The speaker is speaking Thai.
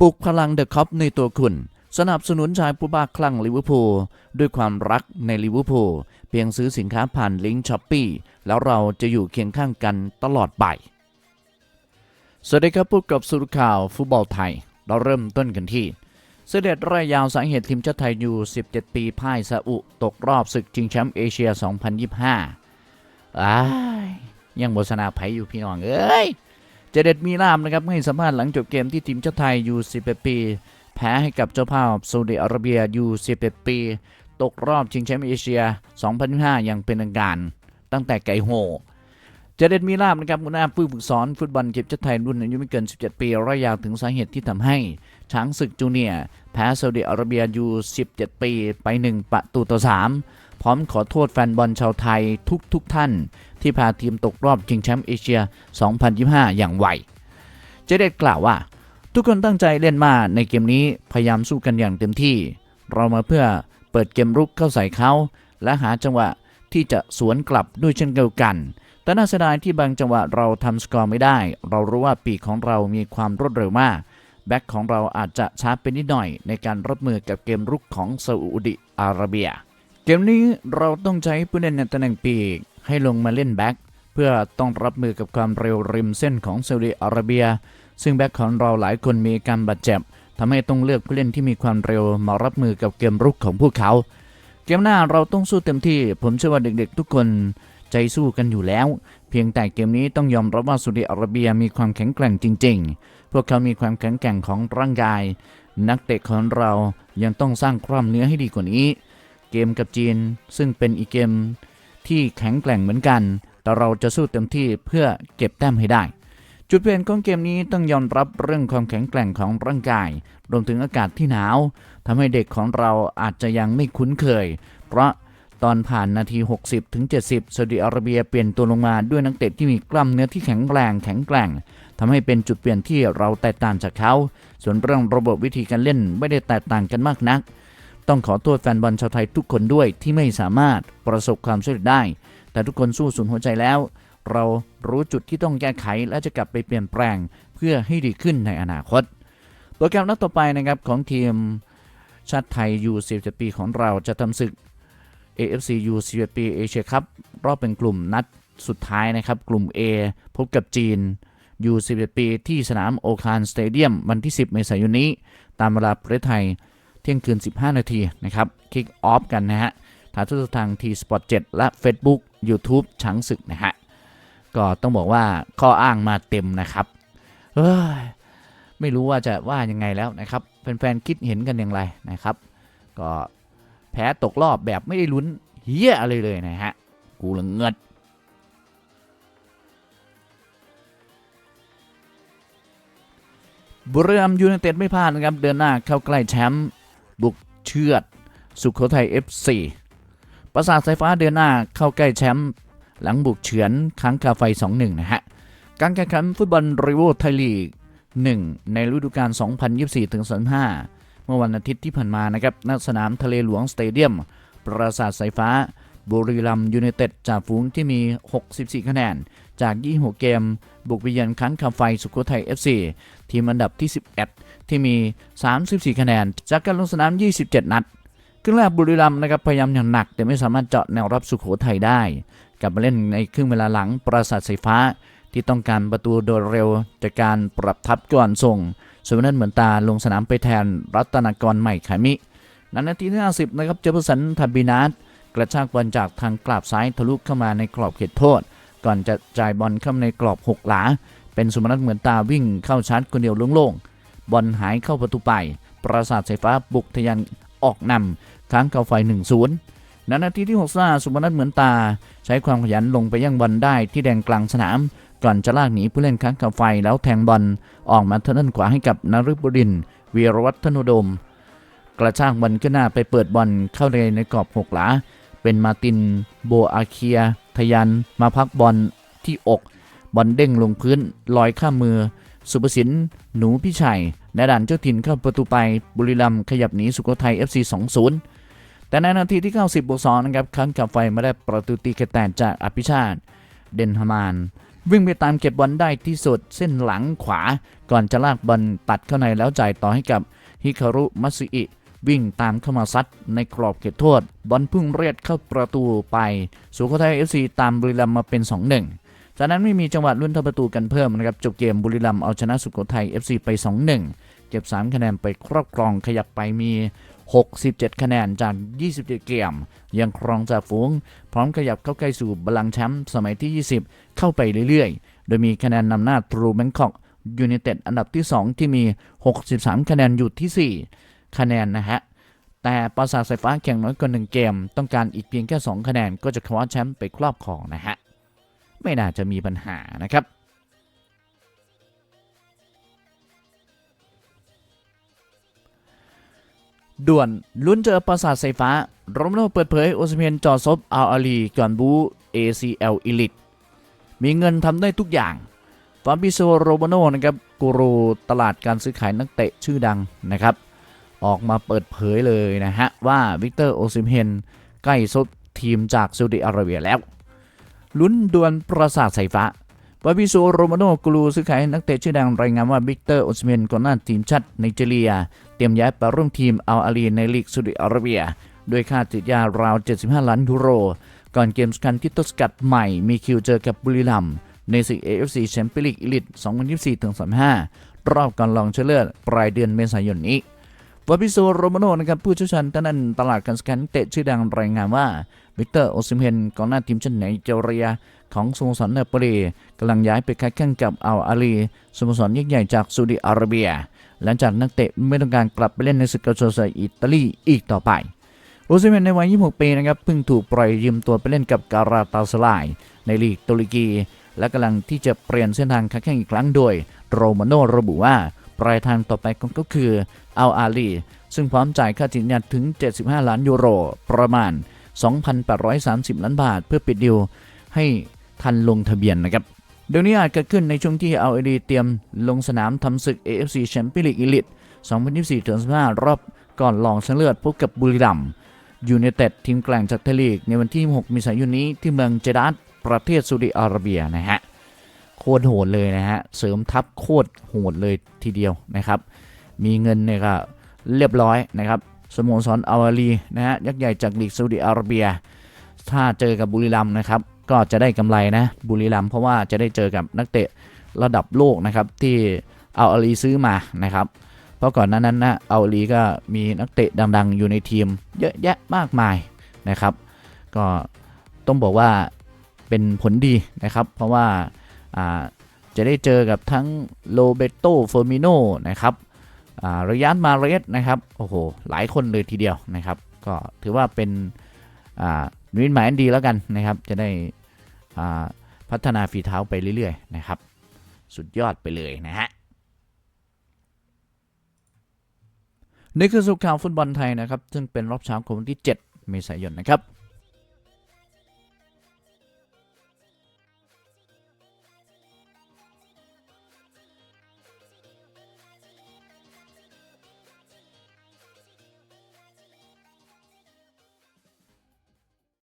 ปลุกพลังเดอะคอปในตัวคุณ สนับสนุนชายผู้บ้าคลั่งลิเวอร์พูลด้วยความรักในลิเวอร์พูลเพียงซื้อสินค้าผ่านลิงก์ช้อปปีแล้วเราจะอยู่เคียงข้างกันตลอดไป สวัสดีครับพบกับสุรข่าวฟุตบอลไทย เราเริ่มต้นกันที่ เสด็จรายยาวสาเหตุทีมชาติไทยอยู่17 ปีพ่ายซาอุตกรอบศึกชิงแชมป์เอเชีย 2025อ้ายยังโฆษณาไผอยู่พี่น้องเอ้ย เจเด็ดมีลามนะครับให้สัมภาษณ์หลังจบเกมที่ทีมชาติไทยยู11ปี แพ้ให้กับเจ้าภาพซาอุดิอาระเบียยู11ปี ตกรอบชิงแชมป์เอเชีย 2025อย่างเป็นทางการตั้งแต่ไก่โหเจเด็ดมีลาบนะครับหัวหน้าผู้ฝึกสอนฟุตบอลทีมชาติไทยรุ่นอายุไม่เกิน 17 ปีระยาวถึงสาเหตุที่ทำให้ ช้างศึกจูเนียแพ้ซาอุดิอาระเบียยู17 ปีไป 1 ประตูต่อ 3 พร้อมขอโทษแฟนบอลชาวไทยทุกทุกๆท่าน ที่พาทีมตกรอบชิงแชมป์เอเชีย 2025 อย่างไว เจเด็ดกล่าวว่า ทุกคนตั้งใจเล่นมากในเกมนี้พยายามสู้กันอย่างเต็มที่ เรามาเพื่อเปิดเกมรุกเข้าใส่เขา และหาจังหวะที่จะสวนกลับด้วยเช่นเดียวกัน แต่น่าเสียดายที่บางจังหวะเราทำสกอร์ไม่ได้ เรารู้ว่าปีกของเรามีความรวดเร็วมากแบ็คของเราอาจจะช้าไปนิดหน่อยในการรับมือกับเกมรุกของซาอุดิอาระเบีย เกมนี้เราต้องใช้ผู้เล่นในตำแหน่งปีก ให้ลงมาเล่นแบ็คเพื่อต้องรับมือกับความเร็วริมเส้นของซาอุดิอาระเบีย ซึ่งแบ็คของเราหลายคนมีการบาดเจ็บทำให้ต้องเลือกผู้เล่นที่มีความเร็วมารับมือกับเกมรุกของพวกเขา เกมหน้าเราต้องสู้เต็มที่ ผมเชื่อว่าเด็กๆ ทุกคนใจสู้กันอยู่แล้ว เพียงแต่เกมนี้ต้องยอมรับว่าซาอุดิอาระเบียมีความแข็งแกร่งจริง ๆ พวกเขามีความแข็งแกร่งของร่างกาย นักเตะของเรายังต้องสร้างกล้ามเนื้อให้ดีกว่านี้ เกมกับจีนซึ่งเป็นอีกเกม ที่แข็งแกร่งเหมือนกัน แต่เราจะสู้เต็มที่เพื่อเก็บแต้มให้ได้ จุดเปลี่ยนของเกมนี้ต้องยอมรับเรื่องความแข็งแกร่งของร่างกาย รวมถึงอากาศที่หนาวทำให้เด็กของเราอาจจะยังไม่คุ้นเคย เพราะตอนผ่านนาที 60 ถึง 70ซาอุดิอาระเบียเปลี่ยนตัวลงมาด้วยนักเตะที่มีกล้ามเนื้อที่แข็งแรงแข็งแกร่งทำให้เป็นจุดเปลี่ยนที่เราแตกต่างจากเขา ส่วนเรื่องระบบวิธีการเล่นไม่ได้แตกต่างกันมากนัก ต้องขอโทษแฟนบอลชาวไทยทุกคนด้วยที่ไม่สามารถประสบความสำเร็จได้ แต่ทุกคนสู้สุดหัวใจแล้ว เรารู้จุดที่ต้องแก้ไขและจะกลับไปเปลี่ยนแปลงเพื่อให้ดีขึ้นในอนาคต โปรแกรมนัดต่อไปนะครับของทีมชาติไทยยู17ปีของเราจะทำศึก AFC U 11ปีเอเชียครับรอบเป็นกลุ่มนัดสุดท้ายนะครับ กลุ่ม A พบกับจีน U 11ปีที่สนามโอคานสเตเดียมวันที่ 10 เมษายนนี้ ตามเวลาประเทศไทย เที่ยงคืน 15 นาทีนะครับคิกออฟกันนะฮะถ่ายทอดสดทางทีสปอร์ต7และ Facebook YouTube ช้างศึกนะฮะก็ต้องบอกว่าข้ออ้างมาเต็มนะครับเฮ้ยไม่รู้ว่าจะว่ายังไงแล้วนะครับแฟนๆคิดเห็นกันอย่างไรนะครับ ก็แพ้ตกรอบแบบไม่ได้ลุ้นเฮียอะไรเลยนะฮะกูละเงิดบุรีรัมย์ยูไนเต็ดไม่พลาดนะครับ เดินหน้าเข้าใกล้แชมป์ บุกเชือด สุโขทัย FC ประสาทสายฟ้าเดินหน้าเข้าใกล้แชมป์หลังบุกเฉือนค้างคาไฟ 2-1 นะฮะ การแข่งขันฟุตบอลรีโวไทยลีก 1 ในฤดูกาล 2024-25 เมื่อวันอาทิตย์ที่ผ่านมานะครับณสนามทะเลหลวงสเตเดียม ปราสาทสายฟ้า บุรีรัมย์ยูไนเต็ดจ่าฝูงที่มี 64 คะแนน จาก 26 เกม บุกไปเยือนค้างคาไฟสุโขทัย FC ทีมอันดับที่ 11 ที่มี 34 คะแนน จากการลงสนาม 27 นัดครึ่งแรกบุรีรัมย์นะครับพยายามอย่างหนัก แต่ไม่สามารถเจาะแนวรับสุโขทัยได้ กลับมาเล่นในครึ่งเวลาหลังปราสาทสายฟ้า ที่ต้องการประตูโดยเร็ว จากการปรับทับก่อนส่งส่วนนั้นเหมือนตาลงสนามไปแทนรัตนากรใหม่ขามินันนาทีที่ 50 นะครับ เจฟเฟอร์สันทับบินาตกระชากบอลจากทางกราบซ้ายทะลุเข้ามาในกรอบเขตโทษ ก่อนจะจ่ายบอลเข้าในกรอบหกหลา เป็นสุมนัทเหมือนตาวิ่งเข้าชาร์จคนเดียวโล่งๆบอลหายเข้าประตูไป ปราสาทสายฟ้าบุกทะยันออกนำค้างเข้าไฟ 1-0นันนาทีที่65สุมนัทเหมือนตา ใช้ความขยันลงไปยังบอลได้ที่แดงกลางสนาม ก่อนจะลากหนีผู้เล่นค้างคาไฟแล้วแทงบอลออกมาทางด้านขวาให้กับนฤบดินวีรวัฒนโดม กระชากบอลขึ้นหน้าไปเปิดบอลเข้าในในกรอบหกหลา เป็นมาตินโบอาเคีย ทยันมาพักบอลที่อก บอลเด้งลงพื้นลอยข้ามมือ สุภสินหนูพิชัยในด่านเจ้าถิ่นเข้าประตูไปบุรีรัมย์ขยับหนีสุโขทัย FC 2-0แต่ในนาทีที่ 90บวก2นะครับครั้งกับไฟมาได้ประตูตีกระแตนจากอภิชาติ เดนฮามาน วิ่งไปตามเก็บบอลได้ที่สุดเส้นหลังขวา ก่อนจะลากบอลตัดเข้าในแล้วจ่ายต่อให้กับฮิคารุมัตสึอิ วิ่งตามเข้ามาซัดในกรอบเขตโทษ บอลพุ่งเรียดเข้าประตูไป สุโขทัยเอฟซีตามบุรีรัมย์มาเป็น 2-1 จากนั้นไม่มีจังหวะลุ้นทำประตูกันเพิ่มนะครับจบเกมบุรีรัมย์เอาชนะสุโขทัย FC ไป 2-1 เก็บ 3 คะแนนไปครอบครองขยับไปมี 67 คะแนนจาก 27 เกม ยังครองจากฝูง พร้อมขยับเข้าใกล้สู่บัลลังแชมป์สมัยที่ 20 เข้าไปเรื่อยๆ โดยมีคะแนนนำหน้าทรูแบงคอกยู i นเต็ดอันดับที่ 2 ที่มี 63 คะแนนอยู่ที่ 4 คะแนนนะฮะ แต่ปราสาทสายฟ้าแข่งน้อยกว่า1เกม ต้องการอีกเพียงแค่ 2 คะแนนก็จะคว้าแชมป์ไปครอบครองนะฮะ ไม่น่าจะมีปัญหานะครับด่วนลุ้นเจอปราสาทสายฟ้าโรมโนเปิดเผยโอซิเมียนจอซบอัลอาลีก่อนบู ACL Elite มีเงินทำได้ทุกอย่างฟาบิโซโรโมโนนะครับกูรูตลาดการซื้อขายนักเตะชื่อดังนะครับ ออกมาเปิดเผยเลยนะฮะ ว่าวิกเตอร์โอซิเมียนใกล้ซบทีมจากซาอุดิอาระเบียแล้ว ลุ้นดวลปราสาทสายฟ้าบาบิโซโรมาโนกูรูซื้อขายนักเตะชื่อดังรายงานว่าวิกเตอร์โอซิเมนก่อนหน้าทีมชาติไนจีเรีย เตรียมย้ายไปร่วมทีมอัลอาลีในลีกซาอุดิอาระเบียโดยค่าติดยาราว 75 ล้านยูโร ก่อนเกมสำคัญที่ต้นสกัดใหม่มีคิวเจอกับบุรีรัมย์ในศึก AFC แชมเปี้ยนลีกอีลิต2024-35รอบก่อนรองเชนะเลิศปลายเดือนเมษายนนี้ วาบิโซโรมาโนนะครับผู้เชี่ยวชาญด้านตลาดการสแกนนักเตะชื่อดังรายงานว่าวิกเตอร์โอซิเมนกองหน้าทีมชาติไนจีเรียของสโมสรเนปอลีกำลังย้ายไปค้าแข่งกับอัลอาลีสโมสรยักษ์ใหญ่จากซาอุดิอาระเบีย หลังจากนักเตะไม่ต้องการกลับไปเล่นในศึกเกาโชเซอิตาลีอีกต่อไปโอซิเมนในวัย 26 ปีนะครับเพิ่งถูกปล่อยยืมตัวไปเล่นกับการาตาสลายในลีกตุรกี และกำลังที่จะเปลี่ยนเส้นทางค้าแข่งอีกครั้งโดยโรมาโนระบุว่า ปลายทางต่อไปก็คืออัลอาลีซึ่งพร้อมจ่ายค่าจินยัดถึง 75 ล้านยูโร ประมาณ 2,830 ล้านบาท เพื่อปิดดีลให้ทันลงทะเบียนนะครับเดี๋ยวนี้อาจเกิดขึ้นในช่วงที่เอาเอดีเตรียมลงสนามทำศึก AFC Champions League Elite 2024-25 รอบก่อนรองชนะเลิศพบกับบุรีรัมย์ยูไนเต็ดทีมแกล่งจากไทยลีก ในวันที่ 6มิถุนายนนี้ที่เมืองเจดัสประเทศซาอุดิอาระเบียนะฮะ โคตรโหดเลยนะฮะ เสริมทัพโคตรโหดเลยทีเดียวนะครับ มีเงินเนี่ยก็เรียบร้อยนะครับ สโมสรอัลอาลีนะฮะยักษ์ใหญ่จากลีกซาอุดิอาระเบีย ถ้าเจอกับบุรีรัมนะครับ ก็จะได้กำไรนะบุรีรัมเพราะว่าจะได้เจอกับนักเตะระดับโลกนะครับที่อัลอาลีซื้อมานะครับ เพราะก่อนหน้านั้นนะอัลอาลีก็มีนักเตะดังๆ อยู่ในทีม เยอะแยะมากมายนะครับ ก็ต้องบอกว่าเป็นผลดีนะครับ เพราะว่า จะได้เจอกับทั้งโรเบโตเฟอร์มิโนนะครับอาระยันมาเรสนะครับ โอ้โห หลายคนเลยทีเดียวนะครับ ก็ถือว่าเป็นวินหมายอันดีแล้วกันนะครับ จะได้พัฒนาฝีเท้าไปเรื่อยๆนะครับ สุดยอดไปเลยนะฮะนี่คือสุขข่าวฟุตบอลไทยนะครับ ซึ่งเป็นรอบเช้าของวันที่ 7 เมษายนนะครับ